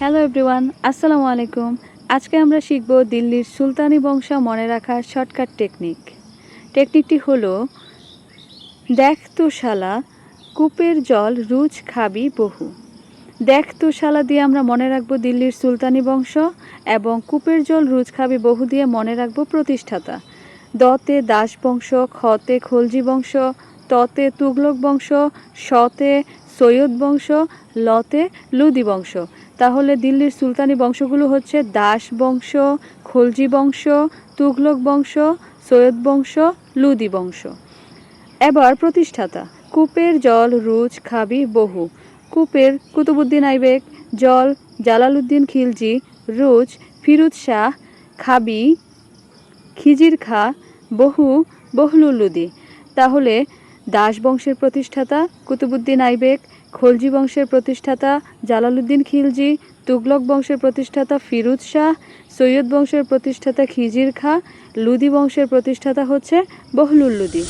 Hello everyone আসসালামু আলাইকুম আজকে আমরা শিখব দিল্লির সুলতানি বংশ মনে রাখার শর্টকাট টেকনিক টেকনিকটি হলো, দেখ তো শালা, কূপের জল রুজ খাবি বহু। দেখ তো শালা দিয়ে আমরা মনে রাখব দিল্লির সুলতানি বংশ এবং কূপের জল রুজ খাবি বহু দিয়ে মনে রাখব প্রতিষ্ঠাতা। দতে দাস বংশ, খতে খলজি বংশ, ততে তুগলক বংশ, শতে সৈয়দ বংশ, লতে লুদি বংশ। তাহলে দিল্লির সুলতানি বংশগুলো হচ্ছে দাস বংশ, খলজি বংশ, তুঘলক বংশ, সৈয়দ বংশ, লুদি বংশ। এবার প্রতিষ্ঠাতা, কূপের জল রুচ খাবি, বহু। কূপের কুতুবুদ্দিন আইবেক জল, জালালউদ্দিন খিলজি রুচ ফিরুজ শাহ, খাবি খিজির খা বহু বহলুল্লুদি তাহলে দাস বংশের প্রতিষ্ঠাতা কুতুবুদ্দিন আইবেক, খলজি বংশের প্রতিষ্ঠাতা জালালউদ্দিন খিলজি, তুগলক বংশের প্রতিষ্ঠাতা ফিরুজ শাহ, সৈয়দ বংশের প্রতিষ্ঠাতা খিজির খা, লুদি বংশের প্রতিষ্ঠাতা হচ্ছে বহলুল্লুদি